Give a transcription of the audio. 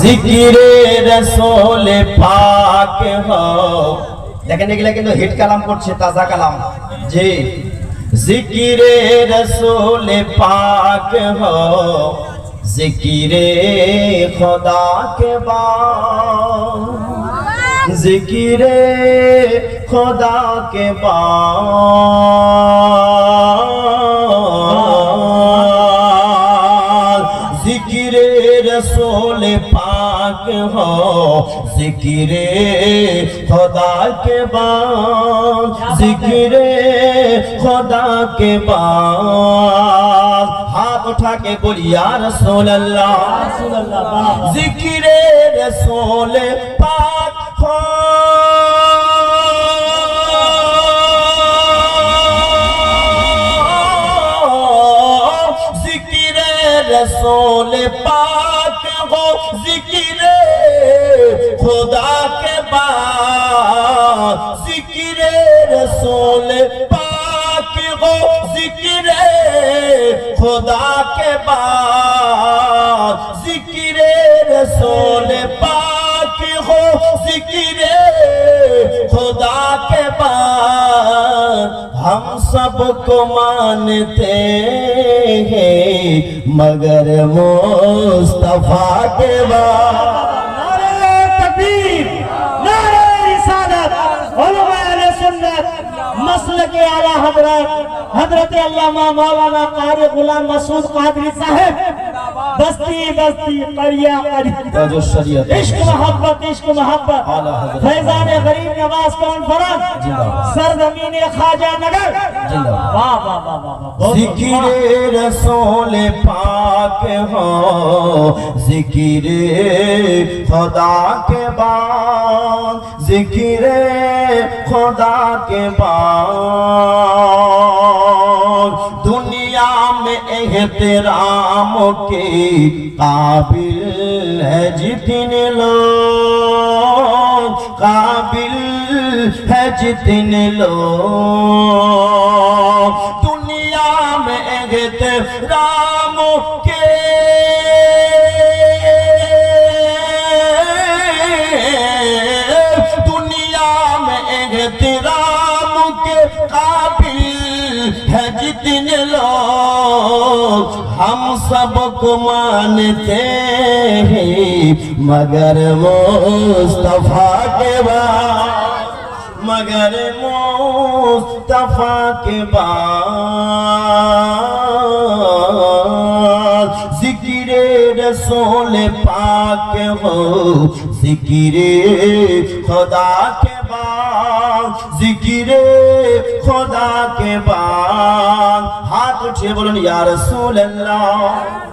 জিকিরে রসোলে পাক হও। দেখেন এগুলা কিন্তু হিট কালাম করছে, তাজা কালাম। জি। জিকিরে রসোলে পাক হও। জিকিরে খোদা কে বা জিকিরে খোদা কে বা রসোল کے ہو ذکر خدا کے بعد ذکر خدا کے بعد ہاتھ اٹھا کے بولیا رسول اللہ ذکر رسول پاک ہو ذکر رسول پاک हो जिकिरे खुदा के बाद जिकिरे रसूल पाक हो जिकिरे खुदा के बाद जिकिरे रसूल पाक हो जिकिरे खुदा के बाद हम सबको मानते हैं मगर मुस्तफ़ा के मसल के आला हज़रत हज़रत अल्लामा मौलाना कारी गुलाम मसूद कादरी साहब। بستی بستی قریہ قریہ۔ عشق محبت عشق محبت۔ فیضان غریب نواز کون فرق سرزمین خاجہ نگر۔ ذکر رسول پاک ہو۔ ذکر خدا کے بعد۔ ذکر خدا کے بعد۔ एहतराम के काबिल है जितने लोग काबिल है जितने लोग दुनिया में एहतराम के दुनिया में एहतराम के काबिल है जितने लोग हम सबको मानते हैं मगर मुस्तफा के बाद मगर मुस्तफा के बाद जिक्रे रसूल पाक हो जिक्रे खुदा के बाद जिक्रे खुदा के बाद চেয়ে বলুন ইয়ার সুল্লাহ